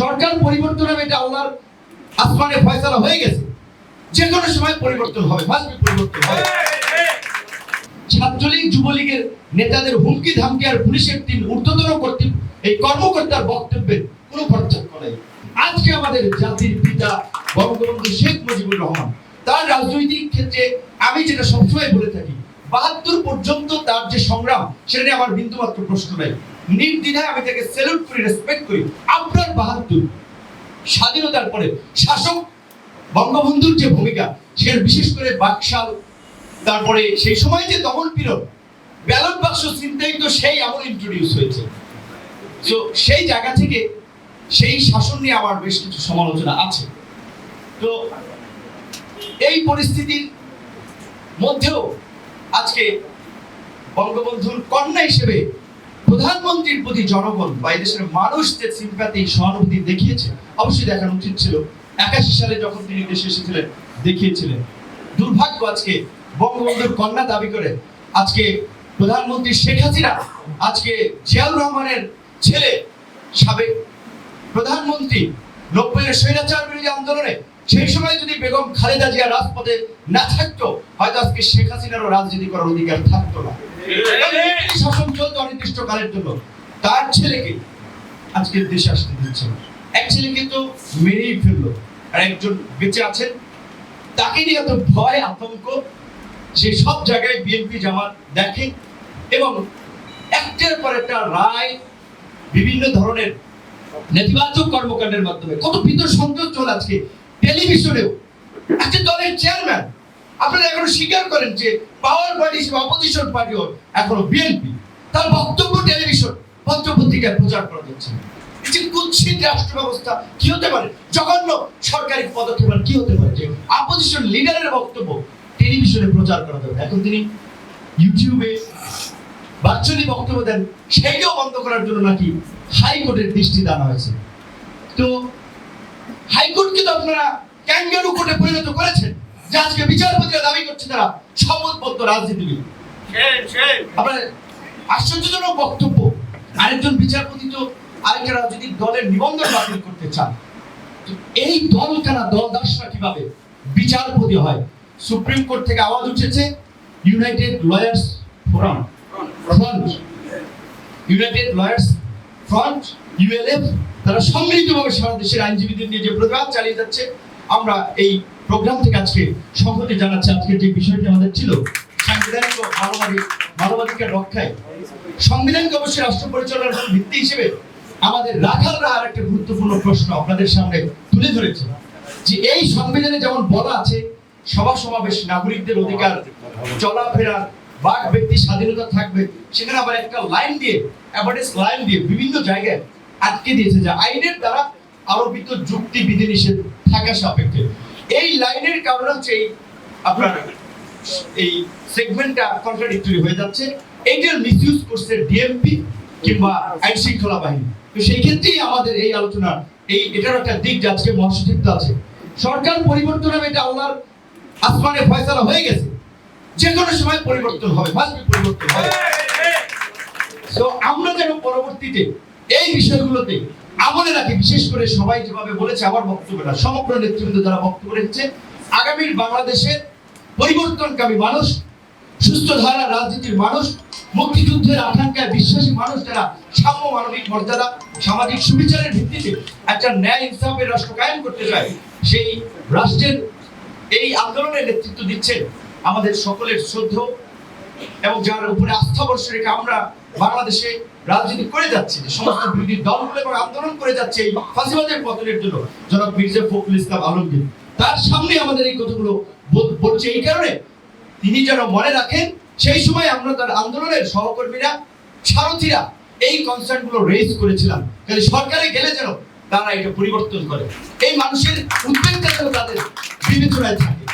সরকার পরিবর্তন হবে, এটা আল্লাহর আসমানে ফয়সালা হয়ে গেছে। যে কোনো সময় পরিবর্তন হবে মাসবি পরিবর্তন হবে। ছাত্রলীগ, যুবলীগের নেতাদের হুমকি, ধামকি আর পুলিশের তিন ঊর্ধ্বতন কর্তৃক এই কর্মকর্তার বক্তব্যের কোনো পার্থক্য নেই। আজকে আমাদের জাতির পিতা বঙ্গবন্ধু শেখ মুজিবুর রহমান, তার রাজনৈতিক ক্ষেত্রে আমি যেটা সবসময় বলে থাকি, বাহাত্তর পর্যন্ত তার যে সংগ্রাম, সেটা নিয়ে আমার বিন্দুমাত্র প্রশ্ন নাই। নির্দ্বিধায় আমি তাকে স্যালুট করি রেসপেক্ট করি। আপনার বাহাত্তর স্বাধীনতার পরে শাসক বঙ্গবন্ধুর যে ভূমিকা সেখানে বিশেষ করে বাকশাল, তারপরে সেই সময় যে দমন পীড়ন, ব্যালট বাক্স চিন্তাই তো সেই আমল ইন্ট্রোডিউস হয়েছে। তো সেই জায়গা থেকে সেই শাসন নিয়ে আমার বেশ কিছু সমালোচনা আছে। তো, এই পরিস্থিতির মধ্যেও আজকে বঙ্গবন্ধুর কন্যা হিসেবে প্রধানমন্ত্রীর প্রতি জনগণ বা এই দেশের মানুষ যে সিম্প্যাথি সহানুভূতি দেখিয়েছে। অবশ্যই দেখানো উচিত ছিল। একাশি সালে যখন তিনি দেশে এসেছিলেন, দেখিয়েছিলেন। দুর্ভাগ্য আজকে বঙ্গবন্ধুর কন্যা দাবি করে, আজকে প্রধানমন্ত্রী শেখ হাসিনা, আজকে জিয়াউর রহমানের ছেলে সাবেক প্রধানমন্ত্রী নব্বইয়ের স্বৈরাচার বিরোধী আন্দোলনে, সেই সময় যদি বেগম খালেদা জিয়া রাজপথে না থাকতো, হয়তো আজকে শেখ হাসিনারও রাজনীতি করার অধিকার থাকতো না। শাসন চলতো জন্য। তার ছেলেকে দেশে আসতে দিচ্ছে। এক মেরেই ফেলল। আর একজন বেঁচে আছেন। তাকে নিয়ে এত ভয়, আতঙ্ক, সে সব জায়গায় বিএনপি জামাত দেখে এবং একটার পর একটা রায় বিভিন্ন ধরনের নেতিবাচক কর্মকাণ্ডের মাধ্যমে। কত ভিতর সংযোগ চল আজকে। টেলিভিশনেও। একটা দলের চেয়ারম্যান আপনারা এখনও স্বীকার করেন যে পাওয়ার পার্টি হিসেবে অপোজিশন পার্টি এখনও বিএনপি তার বক্তব্য টেলিভিশন পত্রপত্রিকায় প্রচার করা যাচ্ছে যে কুৎসিত রাষ্ট্র ব্যবস্থা কি হতে পারে? জঘন্য সরকারি পদক্ষেপ কি হতে পারে যে অপোজিশন লিডারের বক্তব্য টেলিভিশনে প্রচার করা যাবে? এখন তিনি ইউটিউবে বাচ্চলি বক্তব্য দেন সেইটাও বন্ধ করার জন্য নাকি হাইকোর্টের দৃষ্টি দানা হয়েছে। তো হাইকোর্টকে তো আপনারা ক্যাঙ্গারু কোর্টে পরিণত করেছেন। যে আজকে বিচারপতিরা দাবি করছে তারা শপথবদ্ধ রাজনীতিবিদ। আপনার আশ্চর্যজনক বক্তব্য। আরেকজন বিচারপতি তো আরেকটা রাজনৈতিক দলের নিবন্ধন বাতিল করতে চান। এই দল কারা দল দাসরা কীভাবে বিচারপতি হয়? সুপ্রিম কোর্ট থেকে আওয়াজ উঠেছে United Lawyers Forum Front United Lawyers Front ULF তারা সম্মিলিতভাবে সারা দেশের আইনজীবীদের নিয়ে যে প্রোগ্রাম চালিয়ে যাচ্ছে আমরা এই প্রোগ্রাম থেকে আজকে আজকে যে বিষয়টি আমাদের ছিল, সাংবিধানিক ও মানবাধিক মানবাধিকার রক্ষায়। অবশ্যই রাষ্ট্র পরিচালনার ভিত্তি হিসেবে আমাদের একটা গুরুত্বপূর্ণ প্রশ্ন আপনাদের সামনে তুলে ধরেছে, যে এই সংবিধানে যেমন বলা আছে সভা সমাবেশ নাগরিকদের অধিকার, চলাফেরা, বাক ব্যক্তি স্বাধীনতা থাকবে, সেখানে আবার একটা লাইন দিয়ে অ্যাভারেজ লাইন দিয়ে বিভিন্ন জায়গায় আটকে দিয়েছে, যে আইনের দ্বারা আরোপিত যুক্তি বিধিনিষেধ থাকা সাপেক্ষে। এই লাইনের কারণে হচ্ছে এই আপনার এই সেগমেন্টটা কন্ট্রাডিক্টরি হয়ে যাচ্ছে। এইটার মিসইউজ করছে ডিএমপি কিংবা আইন শৃঙ্খলা বাহিনী। তো সেই ক্ষেত্রেই আমাদের এই আলোচনা এই এটার একটা দিক আজকে মহাসচিব আছে। সরকার পরিবর্তন হবে এটা আল্লাহর আসমানে ফয়সালা হয়ে গেছে। যে কোনো সময় পরিবর্তন হবে মাসবি পরিবর্তন হবে। তো আমরা যেন পরবর্তীতে এই বিষয়গুলোতে আমলে রাখি, বিশেষ করে সবাই যেভাবে বলেছে আমার বক্তব্যটা সমগ্র নেতৃবৃন্দ যারা বক্তব্য রেখেছে, আগামীর বাংলাদেশের পরিবর্তনকামী মানুষ, সুস্থ ধারা, রাজনীতির মানুষ, মুক্তিযুদ্ধের আকাঙ্ক্ষায় বিশ্বাসী মানুষ যারা সাম্য মানবিক মর্যাদা, সামাজিক সুবিচারের ভিত্তিতে একটা ন্যায় ইনসাফের রাষ্ট্র কায়েম করতে চায়, সেই রাষ্ট্রের এই আন্দোলনের নেতৃত্ব দিচ্ছেন আমাদের সকলের শ্রদ্ধ এবং যার উপরে আস্থা বর্ষ রেখে আমরা বাংলাদেশে রাজনীতি করে যাচ্ছি, যে সমস্ত বিরোধী দলগুলো এবং আন্দোলন করে যাচ্ছে এই ফাঁসিবাদের পতনের জন্য। জনাব মির্জা ফখরুল ইসলাম আলমগীর, তার সামনে আমাদের এই কথাগুলো বলছে এই কারণে তিনি যেন মনে রাখেন, সেই সময় আমরা তার আন্দোলনের সহকর্মীরা, সারথীরা এই কনসার্নগুলো রেজ করেছিলাম। কাজে সরকারে গেলে যেন তারা এটা পরিবর্তন করে। এই মানুষের উদ্বেগটা যেন তাদের বিবেচনায় থাকে।